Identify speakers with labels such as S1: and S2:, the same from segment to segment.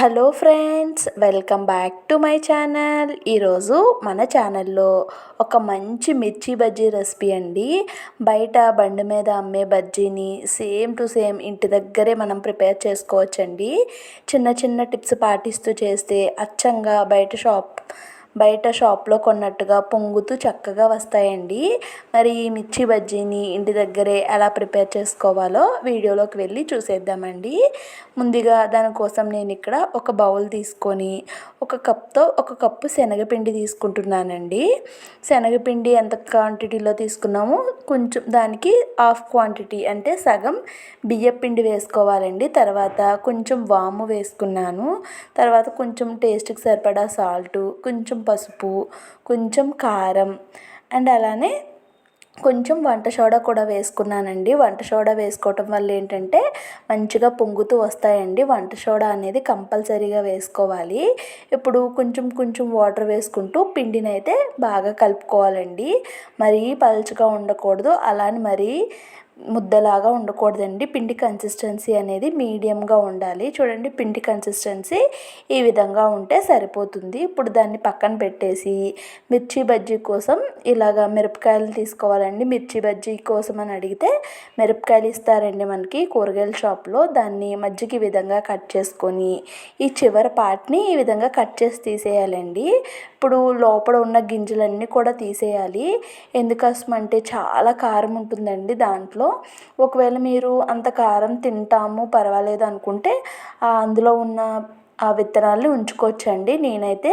S1: Hello friends welcome back to my channel. ఈరోజు మన ఛానల్లో ఒక మంచి మిర్చి బజ్జీ రెసిపీ అండి. బయట బండి మీద అమ్మే బజ్జీని సేమ్ టు సేమ్ ఇంటి దగ్గరే మనం ప్రిపేర్ చేసుకోవచ్చండి. చిన్న చిన్న టిప్స్ పాటిస్తూ చేస్తే అచ్చంగా బయట షాప్ బయట షాప్లో కొన్నట్టుగా పొంగుతూ చక్కగా వస్తాయండి. మరి ఈ మిర్చి బజ్జీని ఇంటి దగ్గరే ఎలా ప్రిపేర్ చేసుకోవాలో వీడియోలోకి వెళ్ళి చూసేద్దామండి. ముందుగా దానికోసం నేను ఇక్కడ ఒక బౌల్ తీసుకొని ఒక కప్తో ఒక కప్పు శనగపిండి తీసుకుంటున్నానండి. శనగపిండి ఎంత క్వాంటిటీలో తీసుకున్నామో కొంచెం దానికి హాఫ్ క్వాంటిటీ అంటే సగం బియ్యపిండి వేసుకోవాలండి. తర్వాత కొంచెం వాము వేసుకున్నాను. తర్వాత కొంచెం టేస్ట్కి సరిపడా సాల్ట్ కొంచెం పసుపు కొంచెం కారం అండ్ అలానే కొంచెం వంట సోడా కూడా వేసుకున్నానండి. వంట సోడా వేసుకోవటం వల్ల ఏంటంటే మంచిగా పొంగుతూ వస్తాయండి. వంట సోడా అనేది కంపల్సరీగా వేసుకోవాలి. ఇప్పుడు కొంచెం కొంచెం వాటర్ వేసుకుంటూ పిండిని అయితే బాగా కలుపుకోవాలండి. మరీ పలుచగా ఉండకూడదు. అలానే మరీ ముద్దలాగా ఉండకూడదండి. పిండి కన్సిస్టెన్సీ అనేది మీడియంగా ఉండాలి. చూడండి పిండి కన్సిస్టెన్సీ ఈ విధంగా ఉంటే సరిపోతుంది. ఇప్పుడు దాన్ని పక్కన పెట్టేసి మిర్చి బజ్జీ కోసం ఇలాగా మిరపకాయలు తీసుకోవాలండి. మిర్చి బజ్జీ కోసం అని అడిగితే మిరపకాయలు ఇస్తారండి మనకి కూరగాయల షాప్లో. దాన్ని మజ్జిగ విధంగా కట్ చేసుకొని ఈ చివరి పార్ట్ని ఈ విధంగా కట్ చేసి తీసేయాలండి. ఇప్పుడు లోపల ఉన్న గింజలన్నీ కూడా తీసేయాలి. ఎందుకోసం అంటే చాలా కారం ఉంటుందండి దాంట్లో. ఒకవేళ మీరు అంత కారం తింటాము పర్వాలేదు అనుకుంటే అందులో ఉన్న ఆ విత్తనాలు ఉంచుకోవచ్చండి. నేనైతే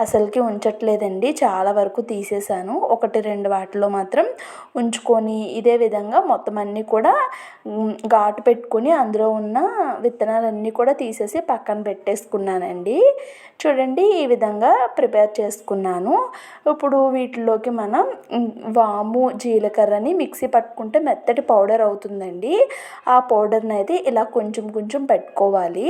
S1: అసలుకి ఉంచట్లేదండి. చాలా వరకు తీసేసాను ఒకటి రెండు వాటిలో మాత్రం ఉంచుకొని ఇదే విధంగా మొత్తం అన్నీ కూడా ఘాటు పెట్టుకొని అందులో ఉన్న విత్తనాలన్నీ కూడా తీసేసి పక్కన పెట్టేసుకున్నానండి. చూడండి ఈ విధంగా ప్రిపేర్ చేసుకున్నాను. ఇప్పుడు వీటిలోకి మనం వాము జీలకర్రని మిక్సీ పట్టుకుంటే మెత్తటి పౌడర్ అవుతుందండి. ఆ పౌడర్ని అయితే ఇలా కొంచెం కొంచెం పెట్టుకోవాలి.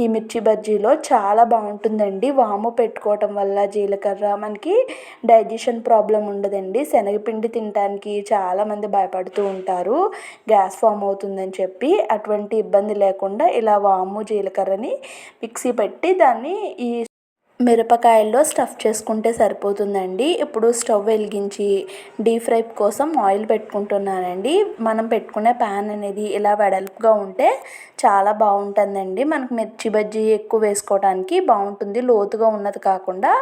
S1: ఈ మిర్చి బజ్జీ రెసిపీలో చాలా బాగుంటుందండి. వాము పెట్టుకోవటం వల్ల జీలకర్ర మనకి డైజెషన్ ప్రాబ్లం ఉండదండి. శనగపిండి తినడానికి చాలామంది భయపడుతూ ఉంటారు. గ్యాస్ ఫామ్ అవుతుందని చెప్పి అటువంటి ఇబ్బంది లేకుండా ఇలా వాము జీలకర్రని మిక్సీ పెట్టి దాన్ని ఈ మిరపకాయల్లో స్టఫ్ చేసుకుంటే సరిపోతుందండి. ఇప్పుడు స్టవ్ వెలిగించి డీప్ ఫ్రై కోసం ఆయిల్ పెట్టుకుంటున్నానండి. మనం పెట్టుకునే ప్యాన్ అనేది ఇలా వెడల్పుగా ఉంటే చాలా బాగుంటుందండి. మనకు మిర్చి బజ్జీ ఎక్కువ వేసుకోవడానికి బాగుంటుంది. లోతుగా ఉన్నది కాకుండా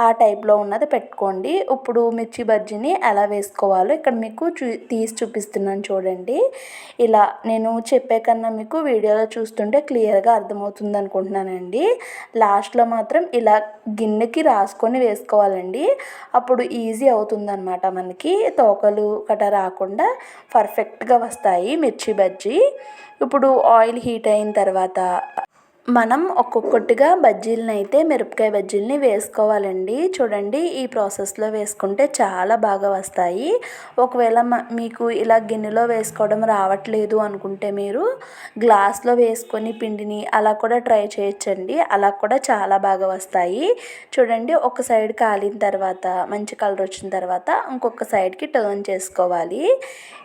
S1: ఆ టైప్లో ఉన్నది పెట్టుకోండి. ఇప్పుడు మిర్చి బజ్జీని ఎలా వేసుకోవాలో ఇక్కడ మీకు చూ తీసి చూపిస్తున్నాను చూడండి. ఇలా నేను చెప్పే కన్నా మీకు వీడియోలో చూస్తుంటే క్లియర్గా అర్థమవుతుంది అనుకుంటున్నానండి లాస్ట్లో మాత్రం ఇలా గిన్నెకి రాసుకొని వేసుకోవాలండి. అప్పుడు ఈజీ అవుతుందన్నమాట మనకి. తోకలు కట రాకుండా పర్ఫెక్ట్గా వస్తాయి. మిర్చి బజ్జీ. ఇప్పుడు ఆయిల్ హీట్ అయిన తర్వాత మనం ఒక్కొక్కటిగా బజ్జీలను అయితే మిరపకాయ బజ్జీలని వేసుకోవాలండి. చూడండి ఈ ప్రాసెస్లో వేసుకుంటే చాలా బాగా వస్తాయి. ఒకవేళ మీకు ఇలా గిన్నెలో వేసుకోవడం రావట్లేదు అనుకుంటే మీరు గ్లాస్లో వేసుకొని పిండిని అలా కూడా ట్రై చేయొచ్చండి. అలా కూడా చాలా బాగా వస్తాయి. చూడండి ఒక సైడ్ కాలిన తర్వాత మంచి కలర్ వచ్చిన తర్వాత ఇంకొక సైడ్కి టర్న్ చేసుకోవాలి.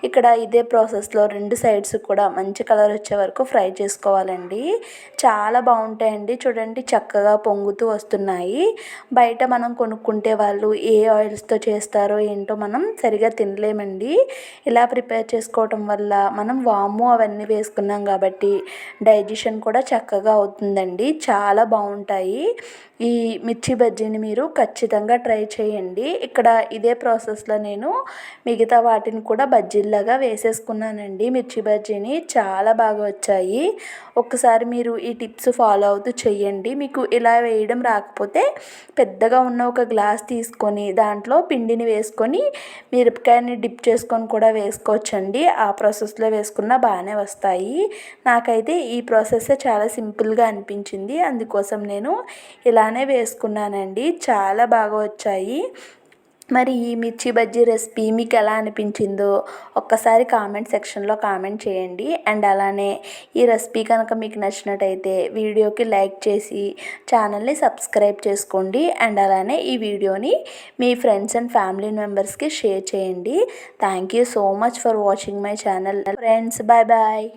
S1: ఇక్కడ ఇదే ప్రాసెస్లో రెండు సైడ్స్ కూడా మంచి కలర్ వచ్చే వరకు ఫ్రై చేసుకోవాలండి. చాలా చాలా బాగుంటాయండి. చూడండి చక్కగా పొంగుతూ వస్తున్నాయి. బయట మనం కొనుక్కుంటే వాళ్ళు ఏ ఆయిల్స్తో చేస్తారో ఏంటో మనం సరిగా తినలేమండి. ఇలా ప్రిపేర్ చేసుకోవటం వల్ల మనం వాము అవన్నీ వేసుకున్నాం కాబట్టి డైజెషన్ కూడా చక్కగా అవుతుందండి. చాలా బాగుంటాయి. ఈ మిర్చి బజ్జీని మీరు ఖచ్చితంగా ట్రై చేయండి. ఇక్కడ ఇదే ప్రాసెస్లో నేను మిగతా వాటిని కూడా బజ్జీల్లాగా వేసేసుకున్నానండి. మిర్చి బజ్జీని చాలా బాగా వచ్చాయి. ఒక్కసారి మీరు ఈ టిప్స్ ఫాలో అవుతూ చేయండి మీకు ఇలా వేయడం రాకపోతే పెద్దగా ఉన్న ఒక గ్లాస్ తీసుకొని దాంట్లో పిండిని వేసుకొని మిరపకాయని డిప్ చేసుకొని కూడా వేసుకోవచ్చండి. ఆ ప్రాసెస్లో వేసుకున్న బాగానే వస్తాయి. నాకైతే ఈ ప్రాసెస్ చాలా సింపుల్గా అనిపించింది. అందుకోసం నేను ఇలానే వేసుకున్నానండి. చాలా బాగా వచ్చాయి. మరి ఈ మిర్చి బజ్జీ రెసిపీ మీకు ఎలా అనిపించిందో ఒక్కసారి కామెంట్ సెక్షన్లో కామెంట్ చేయండి. అండ్ అలానే ఈ రెసిపీ కనుక మీకు నచ్చినట్టయితే వీడియోకి లైక్ చేసి ఛానల్ని సబ్స్క్రైబ్ చేసుకోండి. అండ్ అలానే ఈ వీడియోని మీ ఫ్రెండ్స్ అండ్ ఫ్యామిలీ మెంబర్స్కి షేర్ చేయండి. Thank you so much for watching my channel. Friends bye bye.